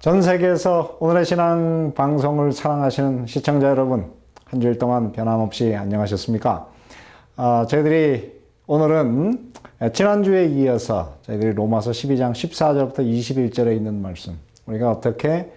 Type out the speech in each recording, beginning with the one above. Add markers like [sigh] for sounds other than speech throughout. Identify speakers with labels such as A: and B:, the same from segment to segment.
A: 전 세계에서 오늘의 신앙 방송을 사랑하시는 시청자 여러분, 한 주일 동안 변함없이 안녕하셨습니까? 아, 저희들이 오늘은 지난주에 이어서 저희들이 로마서 12장 14절부터 21절에 있는 말씀, 우리가 어떻게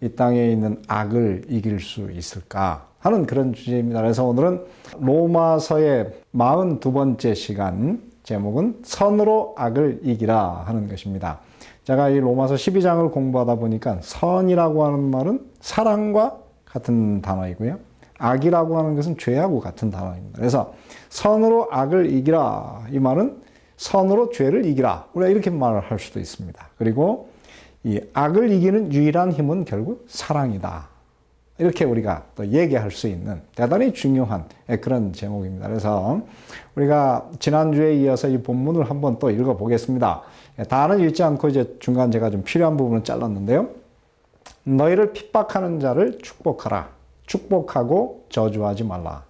A: 이 땅에 있는 악을 이길 수 있을까 하는 그런 주제입니다. 그래서 오늘은 로마서의 42번째 시간, 제목은 선으로 악을 이기라 하는 것입니다. 제가 이 로마서 12장을 공부하다 보니까 선이라고 하는 말은 사랑과 같은 단어이고요. 악이라고 하는 것은 죄하고 같은 단어입니다. 그래서 선으로 악을 이기라 이 말은 선으로 죄를 이기라 우리가 이렇게 말을 할 수도 있습니다. 그리고 이 악을 이기는 유일한 힘은 결국 사랑이다. 이렇게 우리가 또 얘기할 수 있는 대단히 중요한 그런 제목입니다. 그래서 우리가 지난주에 이어서 이 본문을 한번 또 읽어보겠습니다. 다는 읽지 않고 이제 중간 제가 좀 필요한 부분을 잘랐는데요. 너희를 핍박하는 자를 축복하라. 축복하고 저주하지 말라.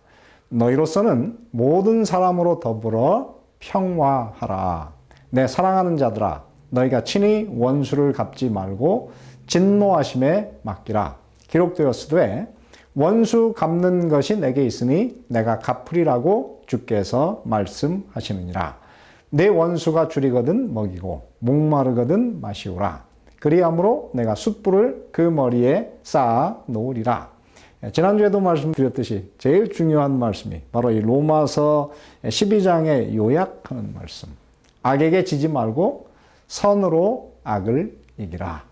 A: 너희로서는 모든 사람으로 더불어 평화하라. 내 사랑하는 자들아, 너희가 친히 원수를 갚지 말고 진노하심에 맡기라. 기록되었으되 원수 갚는 것이 내게 있으니 내가 갚으리라고 주께서 말씀하시느니라. 내 원수가 줄이거든 먹이고 목마르거든 마시오라. 그리함으로 내가 숯불을 그 머리에 쌓아 놓으리라. 지난주에도 말씀드렸듯이 제일 중요한 말씀이 바로 이 로마서 12장의 요약하는 말씀. 악에게 지지 말고 선으로 악을 이기라.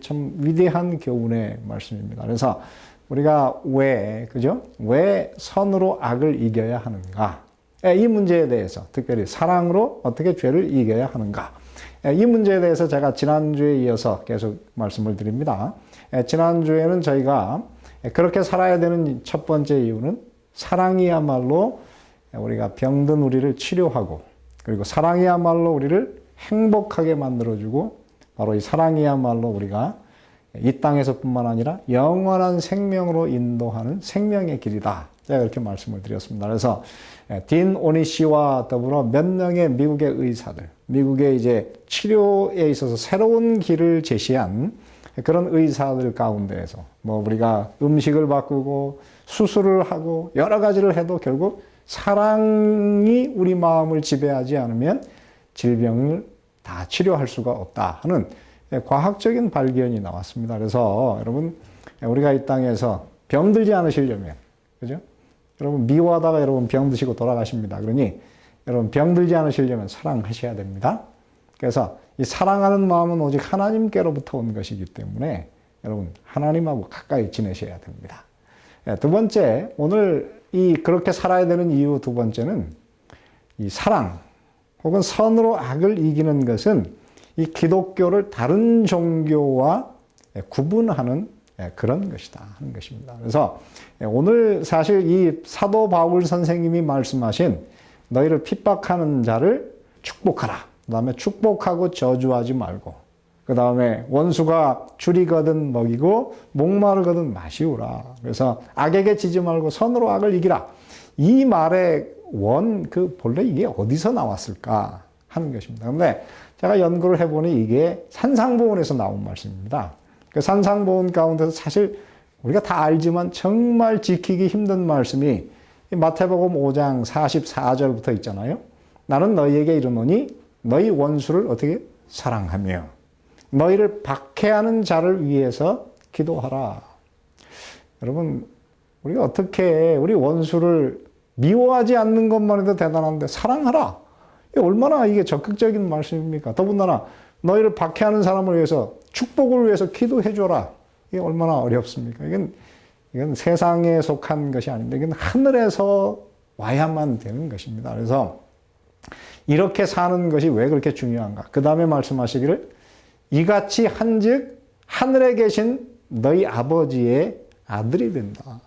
A: 참 위대한 교훈의 말씀입니다. 그래서 우리가 왜, 그죠? 왜 선으로 악을 이겨야 하는가? 이 문제에 대해서 특별히 사랑으로 어떻게 죄를 이겨야 하는가? 이 문제에 대해서 제가 지난주에 이어서 계속 말씀을 드립니다. 지난주에는 저희가 그렇게 살아야 되는 첫 번째 이유는 사랑이야말로 우리가 병든 우리를 치료하고 그리고 사랑이야말로 우리를 행복하게 만들어주고 바로 이 사랑이야말로 우리가 이 땅에서뿐만 아니라 영원한 생명으로 인도하는 생명의 길이다. 제가 그렇게 말씀을 드렸습니다. 그래서 딘 오니 씨와 더불어 몇 명의 미국의 의사들, 미국의 이제 치료에 있어서 새로운 길을 제시한 그런 의사들 가운데에서 뭐 우리가 음식을 바꾸고 수술을 하고 여러 가지를 해도 결국 사랑이 우리 마음을 지배하지 않으면 질병을 다 치료할 수가 없다 하는 과학적인 발견이 나왔습니다. 그래서 여러분 우리가 이 땅에서 병들지 않으시려면 그죠? 여러분 미워하다가 여러분 병 드시고 돌아가십니다. 그러니 여러분 병들지 않으시려면 사랑하셔야 됩니다. 그래서 이 사랑하는 마음은 오직 하나님께로부터 온 것이기 때문에 여러분 하나님하고 가까이 지내셔야 됩니다. 두 번째 오늘 이 그렇게 살아야 되는 이유 두 번째는 이 사랑 혹은 선으로 악을 이기는 것은 이 기독교를 다른 종교와 구분하는 그런 것이다 하는 것입니다. 그래서 오늘 사실 이 사도 바울 선생님이 말씀하신 너희를 핍박하는 자를 축복하라. 그 다음에 축복하고 저주하지 말고 그 다음에 원수가 줄이거든 먹이고 목마르거든 마시우라. 그래서 악에게 지지 말고 선으로 악을 이기라. 이 말의 원, 그 본래 이게 어디서 나왔을까 하는 것입니다. 근데 제가 연구를 해보니 이게 산상보원에서 나온 말씀입니다. 그 산상보원 가운데서 사실 우리가 다 알지만 정말 지키기 힘든 말씀이 마태복음 5장 44절부터 있잖아요. 나는 너희에게 이르노니 너희 원수를 어떻게 사랑하며 너희를 박해하는 자를 위해서 기도하라. 여러분 우리가 어떻게 우리 원수를 미워하지 않는 것만 해도 대단한데 사랑하라. 얼마나 이게 적극적인 말씀입니까? 더군다나 너희를 박해하는 사람을 위해서 축복을 위해서 기도해 줘라. 이게 얼마나 어렵습니까? 이건 이건 세상에 속한 것이 아닌데 이건 하늘에서 와야만 되는 것입니다. 그래서 이렇게 사는 것이 왜 그렇게 중요한가? 그 다음에 말씀하시기를 이같이 한즉 하늘에 계신 너희 아버지의 아들이 된다.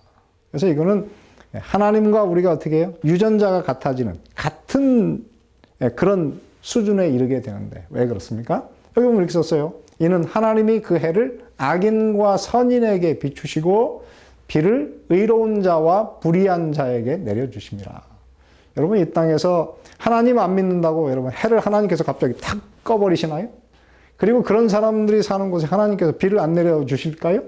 A: 그래서 이거는 하나님과 우리가 어떻게 해요? 유전자가 같아지는 같은 그런 수준에 이르게 되는데 왜 그렇습니까? 여기 보면 이렇게 썼어요. 이는 하나님이 그 해를 악인과 선인에게 비추시고 비를 의로운 자와 불의한 자에게 내려주심이라. 여러분 이 땅에서 하나님 안 믿는다고 여러분 해를 하나님께서 갑자기 탁 꺼버리시나요? 그리고 그런 사람들이 사는 곳에 하나님께서 비를 안 내려 주실까요?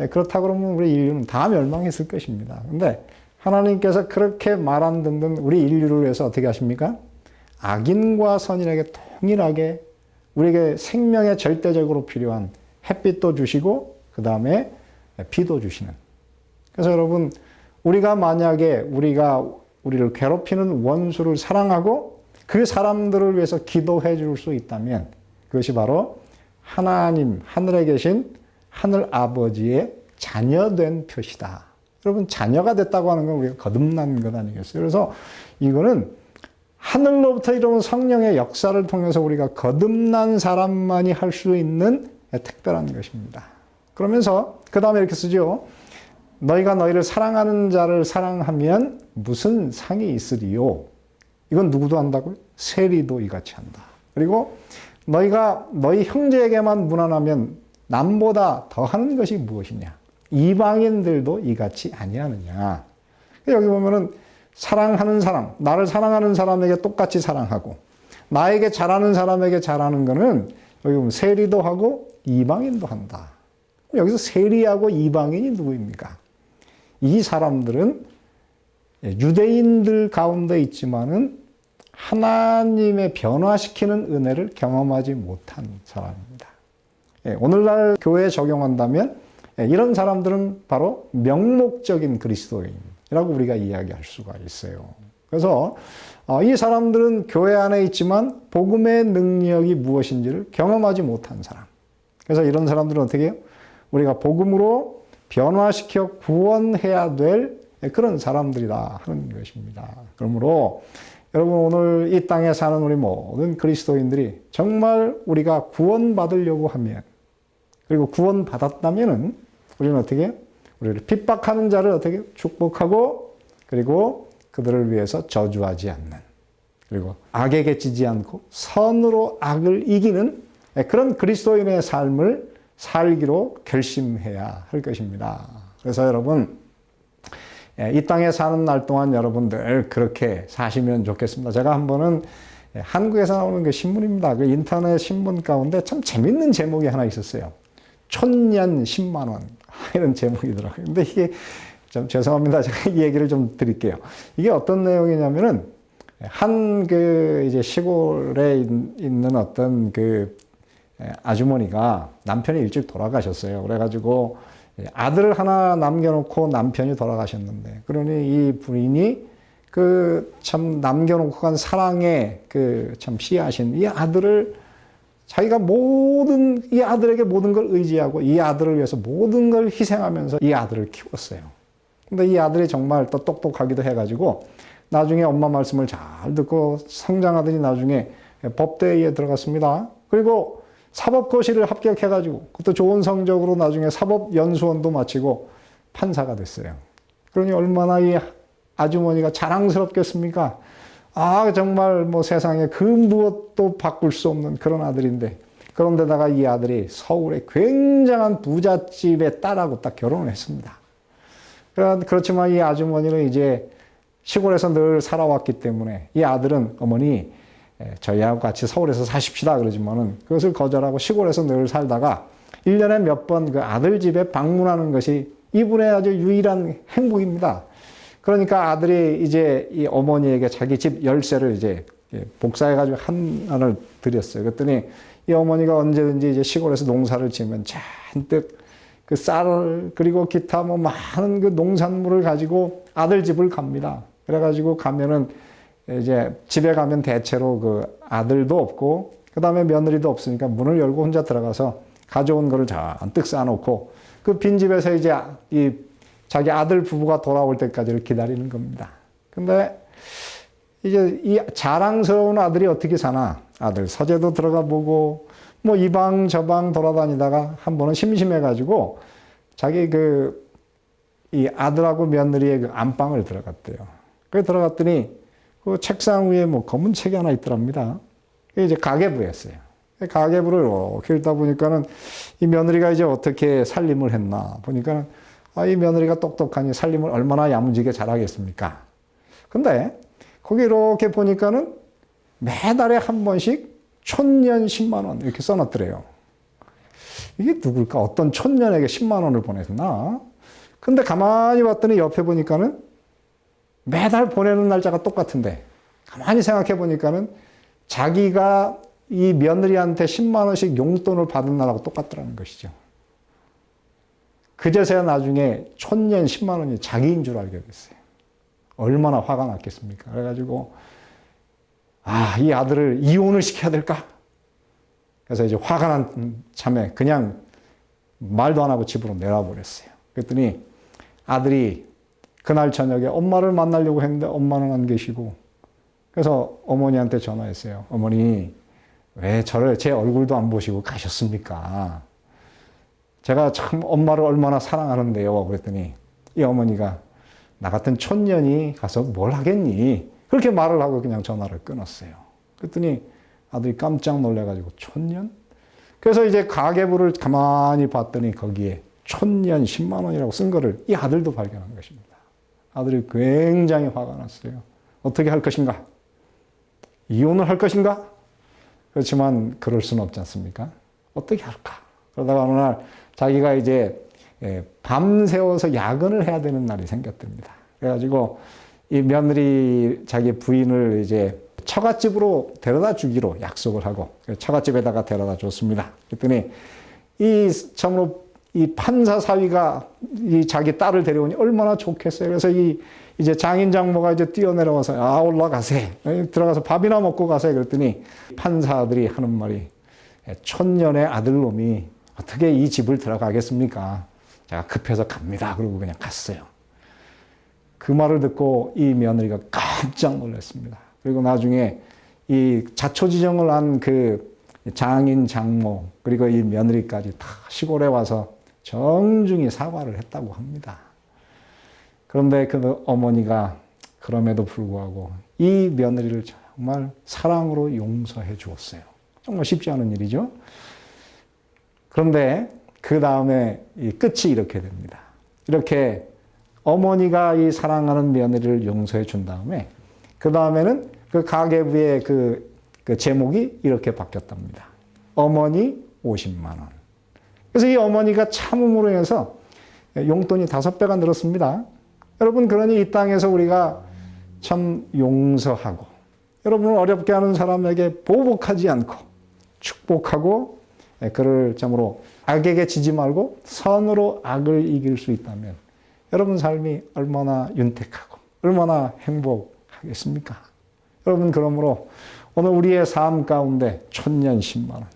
A: 예, 그렇다 그러면 우리 인류는 다 멸망했을 것입니다. 근데 하나님께서 그렇게 말 안 듣는 우리 인류를 위해서 어떻게 하십니까? 악인과 선인에게 동일하게 우리에게 생명에 절대적으로 필요한 햇빛도 주시고 그 다음에 비도 주시는. 그래서 여러분 우리가 만약에 우리가 우리를 괴롭히는 원수를 사랑하고 그 사람들을 위해서 기도해 줄 수 있다면 그것이 바로 하나님 하늘에 계신 하늘 아버지의 자녀된 표시다. 여러분 자녀가 됐다고 하는 건 우리가 거듭난 것 아니겠어요? 그래서 이거는 하늘로부터 이런 성령의 역사를 통해서 우리가 거듭난 사람만이 할 수 있는 특별한 것입니다. 그러면서 그 다음에 이렇게 쓰죠. 너희가 너희를 사랑하는 자를 사랑하면 무슨 상이 있으리요? 이건 누구도 한다고요? 세리도 이같이 한다. 그리고 너희가 너희 형제에게만 무난하면 남보다 더 하는 것이 무엇이냐? 이방인들도 이같이 아니하느냐? 여기 보면은 사랑하는 사람, 나를 사랑하는 사람에게 똑같이 사랑하고 나에게 잘하는 사람에게 잘하는 거는 여기 보면 세리도 하고 이방인도 한다. 여기서 세리하고 이방인이 누구입니까? 이 사람들은 유대인들 가운데 있지만은 하나님의 변화시키는 은혜를 경험하지 못한 사람입니다. 예, 오늘날 교회에 적용한다면 예, 이런 사람들은 바로 명목적인 그리스도인이라고 우리가 이야기할 수가 있어요. 그래서 어, 이 사람들은 교회 안에 있지만 복음의 능력이 무엇인지를 경험하지 못한 사람. 그래서 이런 사람들은 어떻게 해요? 우리가 복음으로 변화시켜 구원해야 될 그런 사람들이다 하는 것입니다. 그러므로 여러분 오늘 이 땅에 사는 우리 모든 그리스도인들이 정말 우리가 구원받으려고 하면 그리고 구원받았다면은 우리는 어떻게 우리를 핍박하는 자를 어떻게 축복하고 그리고 그들을 위해서 저주하지 않는 그리고 악에게 지지 않고 선으로 악을 이기는 그런 그리스도인의 삶을 살기로 결심해야 할 것입니다. 그래서 여러분 이 땅에 사는 날 동안 여러분들 그렇게 사시면 좋겠습니다. 제가 한 번은 한국에서 나오는 그 신문입니다. 그 인터넷 신문 가운데 참 재밌는 제목이 하나 있었어요. 촌년 10만 원 [laughs] 이런 제목이더라고요. 근데 이게 좀 죄송합니다. [laughs] 제가 이 얘기를 좀 드릴게요. 이게 어떤 내용이냐면은 한 그 이제 시골에 있는 어떤 그 아주머니가 남편이 일찍 돌아가셨어요. 그래가지고 아들을 하나 남겨놓고 남편이 돌아가셨는데 그러니 이 부인이 그 참 남겨놓고 간 사랑의 그참 씨앗인 이 아들을 자기가 모든 이 아들에게 모든 걸 의지하고 이 아들을 위해서 모든 걸 희생하면서 이 아들을 키웠어요. 근데 이 아들이 정말 또 똑똑하기도 해가지고 나중에 엄마 말씀을 잘 듣고 성장하더니 나중에 법대에 들어갔습니다. 그리고 사법고시를 합격해가지고 그것도 좋은 성적으로 나중에 사법연수원도 마치고 판사가 됐어요. 그러니 얼마나 이 아주머니가 자랑스럽겠습니까? 아, 정말 뭐 세상에 그 무엇도 바꿀 수 없는 그런 아들인데. 그런데다가 이 아들이 서울의 굉장한 부잣집의 딸하고 딱 결혼을 했습니다. 그렇지만 이 아주머니는 이제 시골에서 늘 살아왔기 때문에 이 아들은 어머니 저희하고 같이 서울에서 사십시다 그러지만은 그것을 거절하고 시골에서 늘 살다가 1년에 몇 번 그 아들 집에 방문하는 것이 이분의 아주 유일한 행복입니다. 그러니까 아들이 이제 이 어머니에게 자기 집 열쇠를 이제 복사해가지고 하나를 드렸어요. 그랬더니 이 어머니가 언제든지 이제 시골에서 농사를 지으면 잔뜩 그 쌀을 그리고 기타 뭐 많은 그 농산물을 가지고 아들 집을 갑니다. 그래가지고 가면은 이제 집에 가면 대체로 그 아들도 없고 그 다음에 며느리도 없으니까 문을 열고 혼자 들어가서 가져온 거를 잔뜩 쌓아놓고 그 빈집에서 이제 이 자기 아들 부부가 돌아올 때까지를 기다리는 겁니다. 근데 이제 이 자랑스러운 아들이 어떻게 사나? 아들 서재도 들어가 보고 뭐 이 방 저 방 돌아다니다가 한 번은 심심해 가지고 자기 그 이 아들하고 며느리의 그 안방을 들어갔대요. 그 들어갔더니 그 책상 위에 뭐 검은 책이 하나 있더랍니다. 이제 가계부였어요. 가계부를 이렇게 읽다 보니까는 이 며느리가 이제 어떻게 살림을 했나 보니까 아, 이 며느리가 똑똑하니 살림을 얼마나 야무지게 잘하겠습니까? 근데 거기 이렇게 보니까는 매달에 한 번씩 촌년 10만 원 이렇게 써놨더래요. 이게 누굴까? 어떤 촌년에게 10만 원을 보냈나? 근데 가만히 봤더니 옆에 보니까는 매달 보내는 날짜가 똑같은데 가만히 생각해 보니까는 자기가 이 며느리한테 10만 원씩 용돈을 받은 날하고 똑같더라는 것이죠. 그제서야 나중에 촌년 10만 원이 자기인 줄 알게 됐어요. 얼마나 화가 났겠습니까? 그래가지고 아, 이 아들을 이혼을 시켜야 될까? 그래서 이제 화가 난 참에 그냥 말도 안 하고 집으로 내려버렸어요. 그랬더니 아들이 그날 저녁에 엄마를 만나려고 했는데 엄마는 안 계시고 그래서 어머니한테 전화했어요. 어머니, 왜 저를 제 얼굴도 안 보시고 가셨습니까? 제가 참 엄마를 얼마나 사랑하는데요. 그랬더니 이 어머니가 나 같은 촌년이 가서 뭘 하겠니? 그렇게 말을 하고 그냥 전화를 끊었어요. 그랬더니 아들이 깜짝 놀래가지고 촌년? 그래서 이제 가계부를 가만히 봤더니 거기에 촌년 10만 원이라고 쓴 거를 이 아들도 발견한 것입니다. 아들이 굉장히 화가 났어요. 어떻게 할 것인가? 이혼을 할 것인가? 그렇지만 그럴 수는 없지 않습니까? 어떻게 할까? 그러다가 어느 날 자기가 이제 예, 밤새워서 야근을 해야 되는 날이 생겼답니다. 그래가지고 이 며느리 자기 부인을 이제 처갓집으로 데려다 주기로 약속을 하고 처갓집에다가 데려다 줬습니다. 그랬더니 이 참으로 이 판사 사위가 이 자기 딸을 데려오니 얼마나 좋겠어요. 그래서 이 이제 장인 장모가 이제 뛰어내려와서 아 올라가세 들어가서 밥이나 먹고 가세 그랬더니 판사들이 하는 말이 천년의 아들놈이 어떻게 이 집을 들어가겠습니까? 제가 급해서 갑니다. 그러고 그냥 갔어요. 그 말을 듣고 이 며느리가 깜짝 놀랐습니다. 그리고 나중에 이 자초지정을 한 그 장인 장모 그리고 이 며느리까지 다 시골에 와서 정중히 사과를 했다고 합니다. 그런데 그 어머니가 그럼에도 불구하고 이 며느리를 정말 사랑으로 용서해 주었어요. 정말 쉽지 않은 일이죠. 그런데 그 다음에 이 끝이 이렇게 됩니다. 이렇게 어머니가 이 사랑하는 며느리를 용서해 준 다음에 그 다음에는 그 가계부의 그, 그 제목이 이렇게 바뀌었답니다. 어머니 50만 원. 그래서 이 어머니가 참음으로 해서 용돈이 다섯 배가 늘었습니다. 여러분 그러니 이 땅에서 우리가 참 용서하고 여러분을 어렵게 하는 사람에게 보복하지 않고 축복하고 그를 참으로 악에게 지지 말고 선으로 악을 이길 수 있다면 여러분 삶이 얼마나 윤택하고 얼마나 행복하겠습니까? 여러분 그러므로 오늘 우리의 삶 가운데 천년 10만 원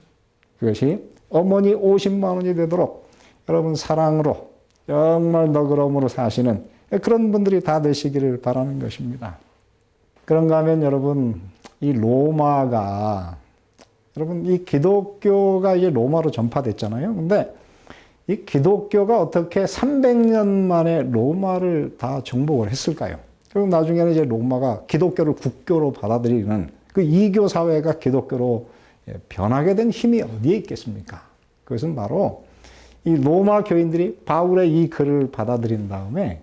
A: 그것이 어머니 50만 원이 되도록 여러분 사랑으로 정말 너그러움으로 사시는 그런 분들이 다 되시기를 바라는 것입니다. 그런가 하면 여러분 이 로마가 여러분 이 기독교가 이제 로마로 전파됐잖아요. 근데 이 기독교가 어떻게 300년 만에 로마를 다 정복을 했을까요? 그리고 나중에는 이제 로마가 기독교를 국교로 받아들이는 그 이교 사회가 기독교로 변하게 된 힘이 어디에 있겠습니까? 그것은 바로 이 로마 교인들이 바울의 이 글을 받아들인 다음에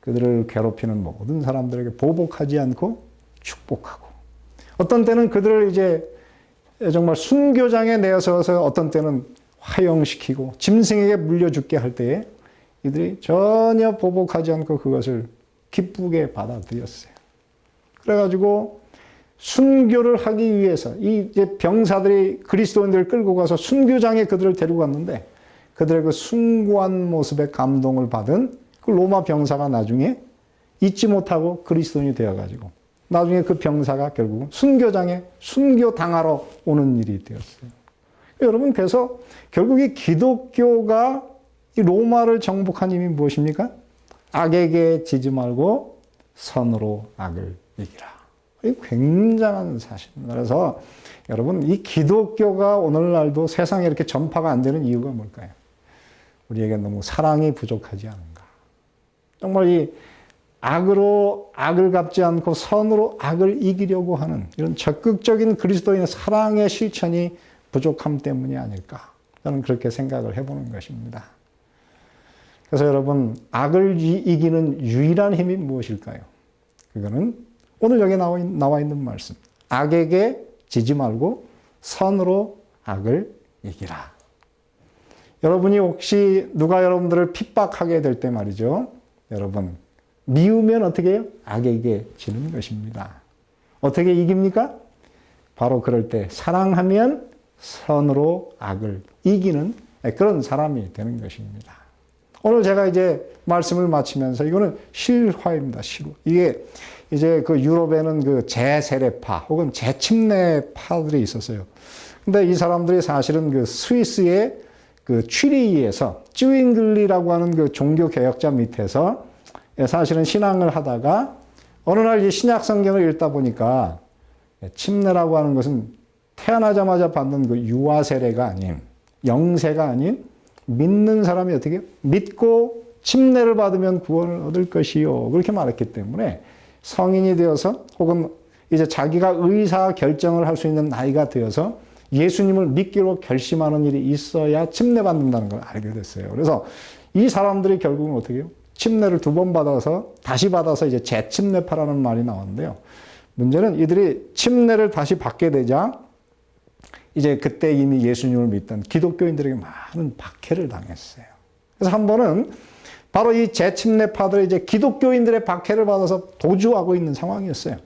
A: 그들을 괴롭히는 모든 사람들에게 보복하지 않고 축복하고 어떤 때는 그들을 이제 정말 순교장에 내어서서 어떤 때는 화형시키고 짐승에게 물려 죽게 할 때에 이들이 전혀 보복하지 않고 그것을 기쁘게 받아들였어요. 그래가지고 순교를 하기 위해서 이 병사들이 그리스도인들을 끌고 가서 순교장에 그들을 데리고 갔는데 그들의 그 숭고한 모습에 감동을 받은 그 로마 병사가 나중에 잊지 못하고 그리스도인이 되어가지고 나중에 그 병사가 결국 순교장에 순교 당하러 오는 일이 되었어요. 여러분 그래서 결국 이 기독교가 이 로마를 정복한 힘이 무엇입니까? 악에게 지지 말고 선으로 악을 이기라. 이 굉장한 사실입니다. 그래서 여러분 이 기독교가 오늘날도 세상에 이렇게 전파가 안 되는 이유가 뭘까요? 우리에게 너무 사랑이 부족하지 않은가. 정말 이 악으로 악을 갚지 않고 선으로 악을 이기려고 하는 이런 적극적인 그리스도인의 사랑의 실천이 부족함 때문이 아닐까. 저는 그렇게 생각을 해보는 것입니다. 그래서 여러분, 악을 이기는 유일한 힘이 무엇일까요? 그거는 오늘 여기 나와 있는 말씀. 악에게 지지 말고 선으로 악을 이기라. 여러분이 혹시 누가 여러분들을 핍박하게 될 때 말이죠. 여러분, 미우면 어떻게 해요? 악에게 지는 것입니다. 어떻게 이깁니까? 바로 그럴 때 사랑하면 선으로 악을 이기는 그런 사람이 되는 것입니다. 오늘 제가 이제 말씀을 마치면서 이거는 실화입니다. 실화. 이게 이제 그 유럽에는 그 재세례파 혹은 재침례파들이 있었어요. 근데 이 사람들이 사실은 그 스위스의 그 취리히에서 쯔윙글리라고 하는 그 종교 개혁자 밑에서 사실은 신앙을 하다가 어느 날 이 신약 성경을 읽다 보니까 침례라고 하는 것은 태어나자마자 받는 그 유아 세례가 아닌 영세가 아닌 믿는 사람이 어떻게 믿고 침례를 받으면 구원을 얻을 것이요 그렇게 말했기 때문에 성인이 되어서 혹은 이제 자기가 의사 결정을 할 수 있는 나이가 되어서 예수님을 믿기로 결심하는 일이 있어야 침례 받는다는 걸 알게 됐어요. 그래서 이 사람들이 결국은 어떻게 해요? 침례를 두 번 받아서 다시 받아서 이제 재침례파라는 말이 나왔는데요. 문제는 이들이 침례를 다시 받게 되자 이제 그때 이미 예수님을 믿던 기독교인들에게 많은 박해를 당했어요. 그래서 한 번은 바로 이 재침례파들이 이제 기독교인들의 박해를 받아서 도주하고 있는 상황이었어요.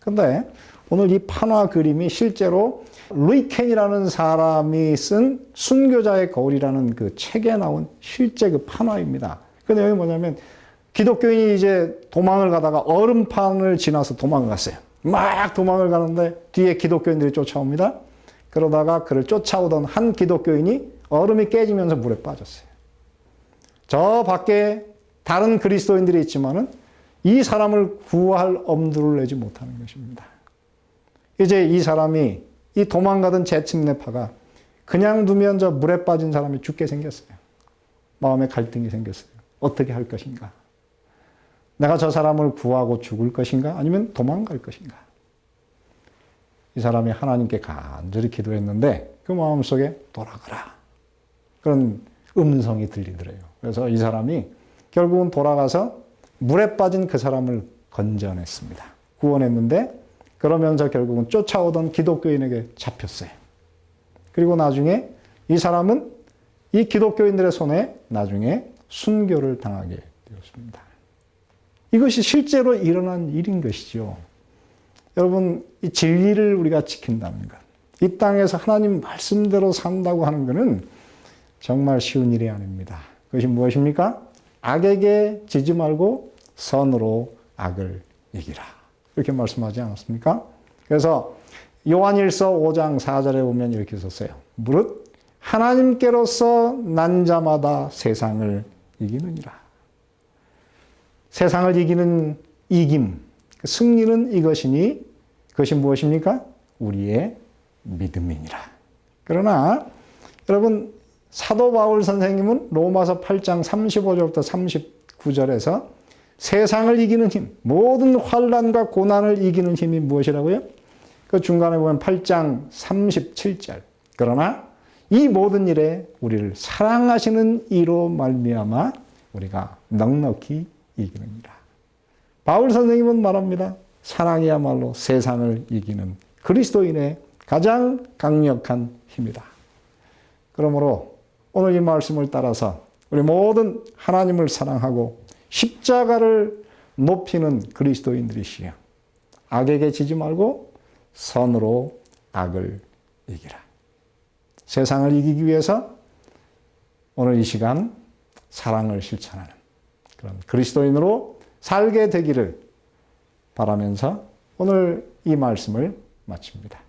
A: 근데 오늘 이 판화 그림이 실제로 루이켄이라는 사람이 쓴 순교자의 거울이라는 그 책에 나온 실제 그 판화입니다. 그 내용이 뭐냐면 기독교인이 이제 도망을 가다가 얼음판을 지나서 도망을 갔어요. 막 도망을 가는데 뒤에 기독교인들이 쫓아옵니다. 그러다가 그를 쫓아오던 한 기독교인이 얼음이 깨지면서 물에 빠졌어요. 저 밖에 다른 그리스도인들이 있지만은 이 사람을 구할 엄두를 내지 못하는 것입니다. 이제 이 사람이 이 도망가던 재침례파가 그냥 두면 저 물에 빠진 사람이 죽게 생겼어요. 마음에 갈등이 생겼어요. 어떻게 할 것인가? 내가 저 사람을 구하고 죽을 것인가? 아니면 도망갈 것인가? 이 사람이 하나님께 간절히 기도했는데 그 마음속에 돌아가라. 그런 음성이 들리더래요. 그래서 이 사람이 결국은 돌아가서 물에 빠진 그 사람을 건져냈습니다. 구원했는데 그러면서 결국은 쫓아오던 기독교인에게 잡혔어요. 그리고 나중에 이 사람은 이 기독교인들의 손에 나중에 순교를 당하게 되었습니다. 이것이 실제로 일어난 일인 것이죠. 여러분, 이 진리를 우리가 지킨다는 것. 이 땅에서 하나님 말씀대로 산다고 하는 것은 정말 쉬운 일이 아닙니다. 그것이 무엇입니까? 악에게 지지 말고 선으로 악을 이기라. 이렇게 말씀하지 않았습니까? 그래서 요한일서 5장 4절에 보면 이렇게 썼어요. 무릇 하나님께로서 난 자마다 세상을 이기느니라. 세상을 이기는 이김, 승리는 이것이니 그것이 무엇입니까? 우리의 믿음이니라. 그러나 여러분 사도 바울 선생님은 로마서 8장 35절부터 39절에서 세상을 이기는 힘, 모든 환란과 고난을 이기는 힘이 무엇이라고요? 그 중간에 보면 8장 37절. 그러나 이 모든 일에 우리를 사랑하시는 이로 말미암아 우리가 넉넉히 이기느니라. 바울 선생님은 말합니다. 사랑이야말로 세상을 이기는 그리스도인의 가장 강력한 힘이다. 그러므로 오늘 이 말씀을 따라서 우리 모든 하나님을 사랑하고 십자가를 높이는 그리스도인들이시여. 악에게 지지 말고 선으로 악을 이기라. 세상을 이기기 위해서 오늘 이 시간 사랑을 실천하는 그런 그리스도인으로 살게 되기를 바라면서 오늘 이 말씀을 마칩니다.